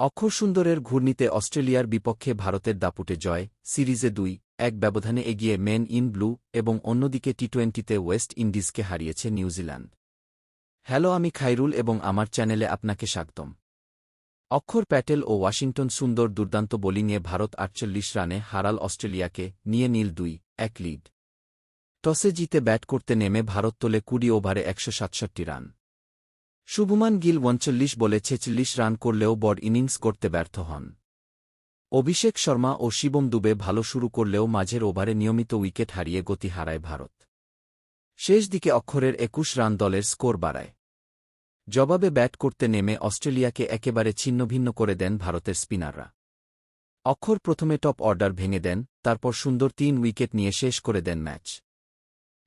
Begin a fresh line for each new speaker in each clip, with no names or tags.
অক্ষর সুন্দরের ঘূর্ণিতে অস্ট্রেলিয়ার বিপক্ষে ভারতের দাপুটে জয়, সিরিজে দুই, এক ব্যবধানে এগিয়ে মেন ইন ব্লু এবং অন্যদিকে টি টোয়েন্টিতে ওয়েস্ট ইন্ডিজকে হারিয়েছে নিউজিল্যান্ড। হ্যালো, আমি খাইরুল এবং আমার চ্যানেলে আপনাকে স্বাগতম। অক্ষর প্যাটেল ও ওয়াশিংটন সুন্দর দুর্দান্ত বোলিংয়ে ভারত আটচল্লিশ রানে হারাল অস্ট্রেলিয়াকে নিয়ে নীল দুই, এক লিড। টসে জিতে ব্যাট করতে নেমে ভারত তোলে কুড়ি ওভারে একশো সাতষট্টি রান। শুভমান গিল উনচল্লিশ বলে ছেচল্লিশ রান করলেও বড় ইনিংস করতে ব্যর্থ হন। অভিষেক শর্মা ও শিবম দুবে ভালো শুরু করলেও মাঝের ওভারে নিয়মিত উইকেট হারিয়ে গতি হারায় ভারত। শেষ দিকে অক্ষরের একুশ রান দলের স্কোর বাড়ায়। জবাবে ব্যাট করতে নেমে অস্ট্রেলিয়াকে একেবারে ছিন্নভিন্ন করে দেন ভারতের স্পিনাররা। অক্ষর প্রথমে টপ অর্ডার ভেঙে দেন, তারপর সুন্দর তিন উইকেট নিয়ে শেষ করে দেন ম্যাচ।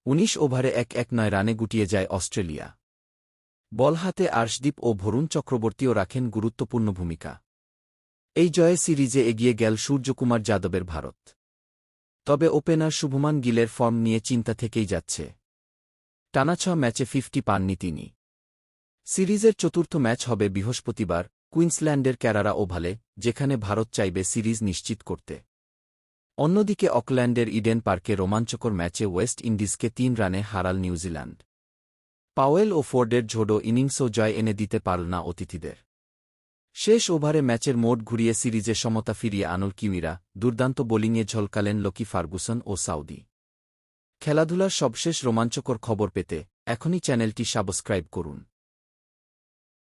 উনিশ ওভারে এক এক নয় রানে গুটিয়ে যায় অস্ট্রেলিয়া। বল হাতে আর্শদীপ ও ভরুণ চক্রবর্তীও রাখেন গুরুত্বপূর্ণ ভূমিকা। এই জয়ে সিরিজে এগিয়ে গেল সূর্যকুমার যাদবের ভারত। তবে ওপেনার শুভমান গিলের ফর্ম নিয়ে চিন্তা থেকেই যাচ্ছে। টানা ছ ম্যাচে ফিফটি পাননি তিনি। সিরিজের চতুর্থ ম্যাচ হবে বৃহস্পতিবার, কুইন্সল্যান্ডের ক্যারারা ওভালে, যেখানে ভারত চাইবে সিরিজ নিশ্চিত করতে। অন্যদিকে অকল্যান্ডের ইডেন পার্কে রোমাঞ্চকর ম্যাচে ওয়েস্ট ইন্ডিজকে তিন রানে হারাল নিউজিল্যান্ড। পাওয়েল ও ফোর্ডের ঝোড়ো ইনিংসও জয় এনে দিতে পারল না অতিথিদের। শেষ ওভারে ম্যাচের মোট ঘুরিয়ে সিরিজে সমতা ফিরিয়ে আনল কিমিরা, দুর্দান্ত বোলিংয়ে ঝলকালেন লকি ফার্গুসন ও সাউদি। খেলাধুলার সবশেষ রোমাঞ্চকর খবর পেতে এখনই চ্যানেলটি সাবস্ক্রাইব করুন।